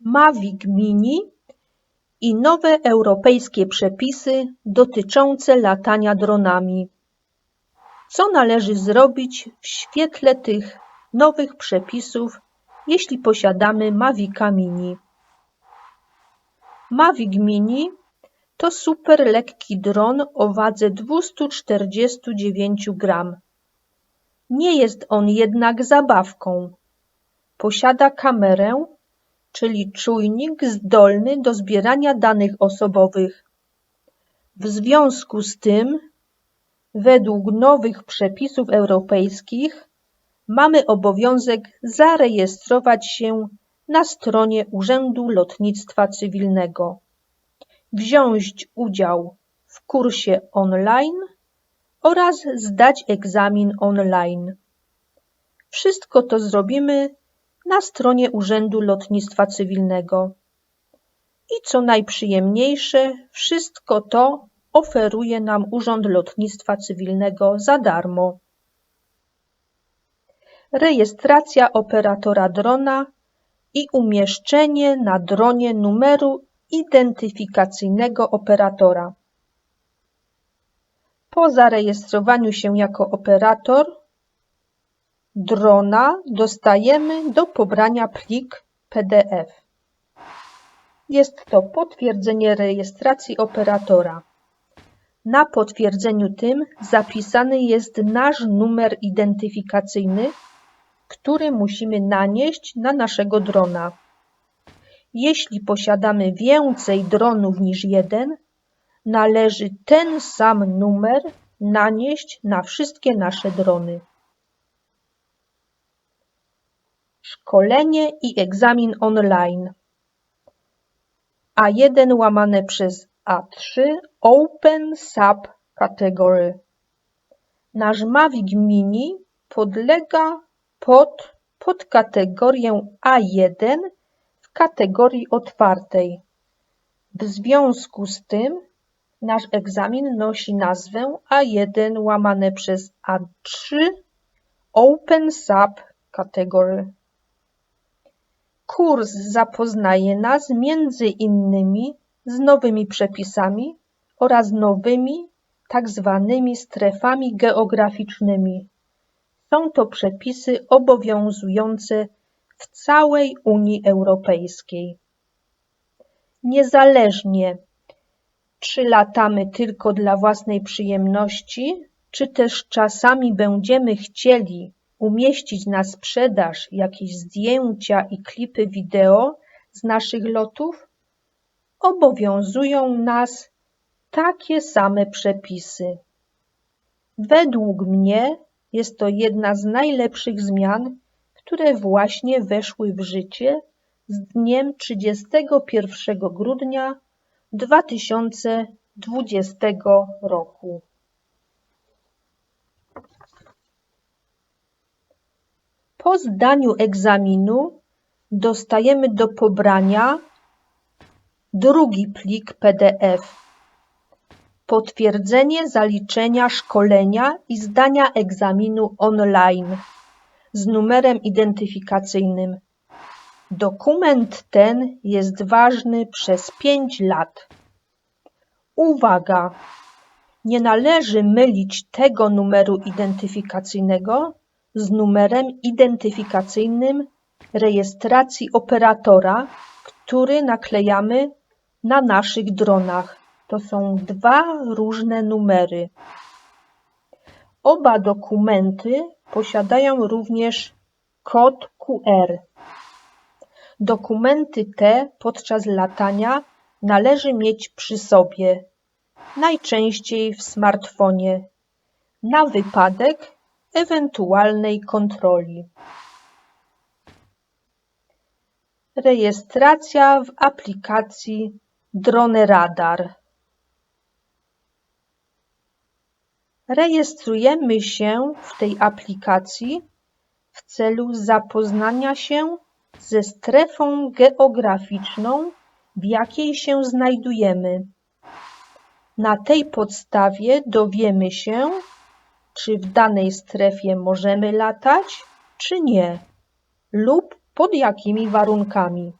Mavic Mini i nowe europejskie przepisy dotyczące latania dronami. Co należy zrobić w świetle tych nowych przepisów, jeśli posiadamy Mavica Mini? Mavic Mini to super lekki dron o wadze 249 gram. Nie jest on jednak zabawką. Posiada kamerę, czyli czujnik zdolny do zbierania danych osobowych. W związku z tym, według nowych przepisów europejskich, mamy obowiązek zarejestrować się na stronie Urzędu Lotnictwa Cywilnego, wziąć udział w kursie online oraz zdać egzamin online. Wszystko to zrobimy na stronie Urzędu Lotnictwa Cywilnego. I co najprzyjemniejsze, wszystko to oferuje nam Urząd Lotnictwa Cywilnego za darmo. Rejestracja operatora drona i umieszczenie na dronie numeru identyfikacyjnego operatora. Po zarejestrowaniu się jako operator drona dostajemy do pobrania plik PDF. Jest to potwierdzenie rejestracji operatora. Na potwierdzeniu tym zapisany jest nasz numer identyfikacyjny, który musimy nanieść na naszego drona. Jeśli posiadamy więcej dronów niż jeden, należy ten sam numer nanieść na wszystkie nasze drony. Szkolenie i egzamin online. A1 łamane przez A3 Open Sub Category. Nasz Mavic Mini podlega pod podkategorię A1 w kategorii otwartej. W związku z tym nasz egzamin nosi nazwę A1 łamane przez A3 Open Sub Category. Kurs zapoznaje nas między innymi z nowymi przepisami oraz nowymi tak zwanymi strefami geograficznymi. Są to przepisy obowiązujące w całej Unii Europejskiej. Niezależnie czy latamy tylko dla własnej przyjemności, czy też czasami będziemy chcieli umieścić na sprzedaż jakieś zdjęcia i klipy wideo z naszych lotów, obowiązują nas takie same przepisy. Według mnie jest to jedna z najlepszych zmian, które właśnie weszły w życie z dniem 31 grudnia 2020 roku. Po zdaniu egzaminu dostajemy do pobrania drugi plik PDF. Potwierdzenie zaliczenia szkolenia i zdania egzaminu online z numerem identyfikacyjnym. Dokument ten jest ważny przez 5 lat. Uwaga! Nie należy mylić tego numeru identyfikacyjnego z numerem identyfikacyjnym rejestracji operatora, który naklejamy na naszych dronach. To są dwa różne numery. Oba dokumenty posiadają również kod QR. Dokumenty te podczas latania należy mieć przy sobie, najczęściej w smartfonie, na wypadek ewentualnej kontroli. Rejestracja w aplikacji Drone Radar. Rejestrujemy się w tej aplikacji w celu zapoznania się ze strefą geograficzną, w jakiej się znajdujemy. Na tej podstawie dowiemy się, czy w danej strefie możemy latać, czy nie, lub pod jakimi warunkami.